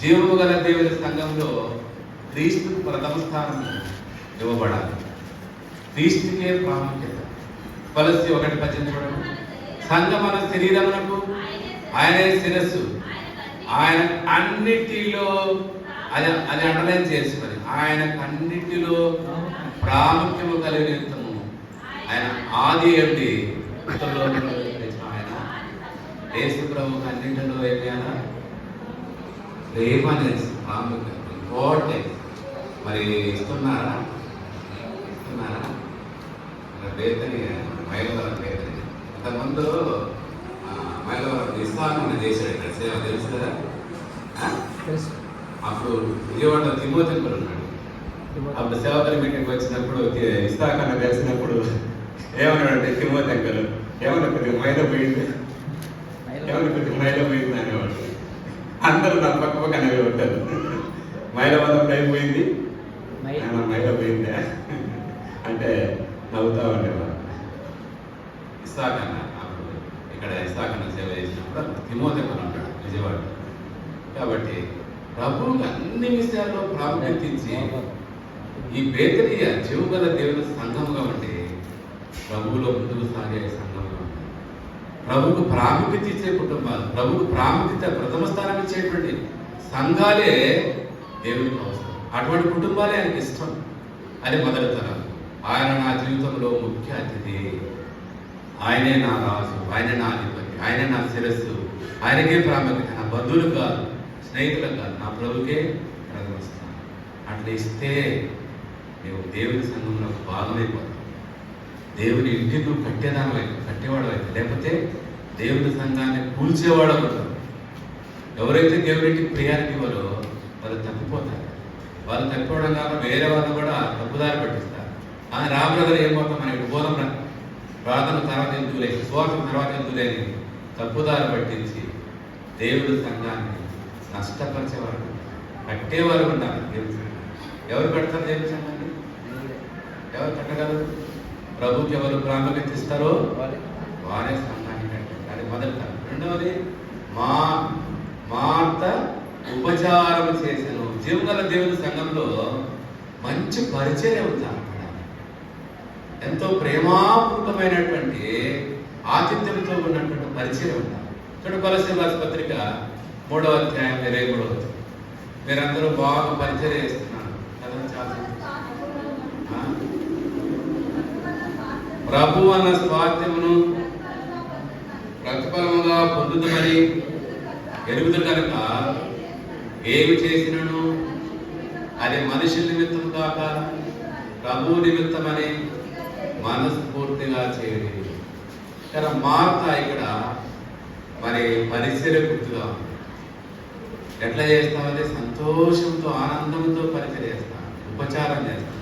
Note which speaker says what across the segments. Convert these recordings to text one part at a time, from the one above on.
Speaker 1: జీవము గల దేవుని సంఘంలో క్రీస్తు ప్రథమ స్థానం ఇవ్వబడాలి. క్రీస్తుకే ప్రాముఖ్యత. కొలసి ఒకటి పద్దెనిమిది సంఘం మన శరీరమునకు ఆయనే శిరస్సు. ఆయన అన్నిటిలో అది అది అండర్లైన్ చేసుకొని ఆయన అన్నిటిలో ప్రాముఖ్యము కలిగినము ఆయన ఆది అండి యేసు ప్రభు అన్నింటిలో ప్రేమ అనేది ప్రాముఖ్యత ఇంపార్టెంట్ మరి ఇస్తున్నారా? ఇస్తున్నారా? బేతని మైలవరం బేతని అంతకుముందు ఆ, మైలవరం ఇస్తాను చేశాడు ఇక్కడ సేవ తెలుసు కదా? అప్పుడు విజయవాడ తిమోతింపులు ఉన్నాడు. అప్పుడు సేవకుల మీటింగ్ వచ్చినప్పుడు తి- ఇస్తాక్ అన్న తెలిసినప్పుడు ఏమన్నాడంటే తిమోతి అంకలు ఏమన్నా కొద్దిగా మైల పోయింది? మైల పోయింది అనేవాడు అందరూ నా పక్క పక్క అనేవి ఉంటారు మైల వల్ల అయిపోయింది
Speaker 2: మై-
Speaker 1: ఆయన మైల పోయిందా? అంటే నవ్వుతా ఉండేవాడు ఇస్తాక్ అన్న అప్పుడు ఇక్కడ ఇస్తాక్ అన్న సేవ చేసినప్పుడు అంకలు ఉంటాడు విజయవాడ. కాబట్టి ప్రభువుకి అన్ని విషయాల్లో ప్రాముఖ్యత ఇచ్చి ఈ బేకరీయ చెవుగల దేవుని సంఘముగా ఉంటే ప్రభువులో ముందుకు సాగే సంఘముగా ఉంది ప్రభుకు ప్రాముఖ్యత ఇచ్చే కుటుంబాలు ప్రభువుకు ప్రాముఖ్యత ప్రథమ స్థానం ఇచ్చేటువంటి సంఘాలే దేవునికి అవసరం. అటువంటి కుటుంబాలే ఆయనకి ఇష్టం. అది మొదటి తరం. ఆయన నా జీవితంలో ముఖ్య అతిథి. ఆయనే నా రాజు ఆయనే నా అధిపతి ఆయనే నా శిరస్సు. ఆయనకే ప్రాముఖ్యత. నా బంధువులు కాదు స్నేహితులకు కాదు నా ప్రభుకే ప్రథమ స్థానం. అట్లా ఇస్తే నువ్వు దేవుని సంఘంలో భాగమైపోతావు దేవుని ఇంటిని నువ్వు కట్టేదాని వైపు కట్టేవాడు వైపు లేకపోతే దేవుని సంఘాన్ని కూల్చేవాడు అవుతారు ఎవరైతే దేవునికి ప్రియారిటీ ఇవ్వరో వాళ్ళు తప్పిపోతారు. వాళ్ళు తప్పిపోవడం కాక వేరే వాళ్ళు కూడా తప్పుదారి పట్టిస్తారు. ఆ రామబ్రదర్ ఏం పోతాం మనకి బోధం ప్రార్థన తర్వాత ఎందుకులే స్వార్థం తర్వాత ఎందుకులే లేని తప్పుదారి పట్టించి దేవుడి సంఘాన్ని నష్టపరిచేవారు కట్టేవారు ఉన్నారు దేవుడి సంఘాన్ని. ఎవరు కడతారు దేవుడి సంఘాన్ని? ఎవరు కట్టగలరు? ప్రభుకి ఎవరు ప్రాముఖ్యత ఇస్తారో వారే. సంఘాన్ని కట్టారు అది మొదటి. రెండవది మా మార్త ఉపచారం చేసను. జీవగల దేవుని సంఘంలో మంచి పరిచయం అక్కడ. ఎంతో ప్రేమాపూర్వకమైనటువంటి ఆతిథ్యంతో ఉన్నటువంటి పరిచయం ఉండాలి చూడ కొలసి పత్రిక మూడవ అధ్యాయం ఇరవై మూడవ. మీరందరూ బాగా పరిచయం చేస్తున్నారు. కదా చాలా ఆ? ప్రభు అన్న స్వాస్థ్యమును ప్రతిఫలముగా పొందుతామని ఎరుగుదు కనుక ఏమి చేసినను? అది మనుషుల నిమిత్తం కాక ప్రభు నిమిత్తమని మనస్ఫూర్తిగా చేయడం. ఇక్కడ మార్త ఇక్కడ మరి పరిచర్య గుర్తుగా ఉంది. ఎట్లా చేస్తామంటే సంతోషంతో ఆనందంతో పరిచయం చేస్తాం ఉపచారం చేస్తాం.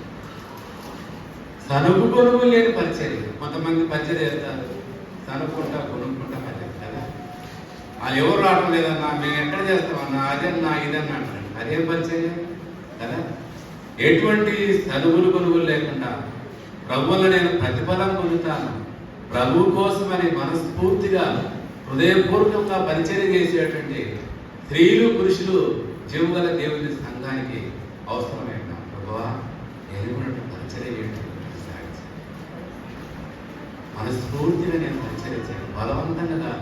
Speaker 1: తనుకు కొనుగు లేని పరిచర్య కొంతమంది పరిచయం చేస్తారు. తనుకుంటా కొనుక్కుంటా పరిచయం. కదా? వాళ్ళు ఎవరు రావడం లేదన్నా మేము ఎక్కడ చేస్తామన్నా అదన్నా ఇదన్నా అంటారు. అదేం పరిచయం. కదా? ఎటువంటి చదువులు కొనుగోలు లేకుండా ప్రభువులో నేను ప్రతిఫలం పొందుతాను. ప్రభు కోసమని మనస్ఫూర్తిగా హృదయపూర్వకంగా పరిచయం చేసేటువంటి స్త్రీలు పురుషులు జీవుగల దేవుని సంఘానికి అవసరమైన ప్రభువా నేను కూడా పరిచయం చేయడం మనస్ఫూర్తిగా నేను పరిచయం చేయాలి బలవంతంగా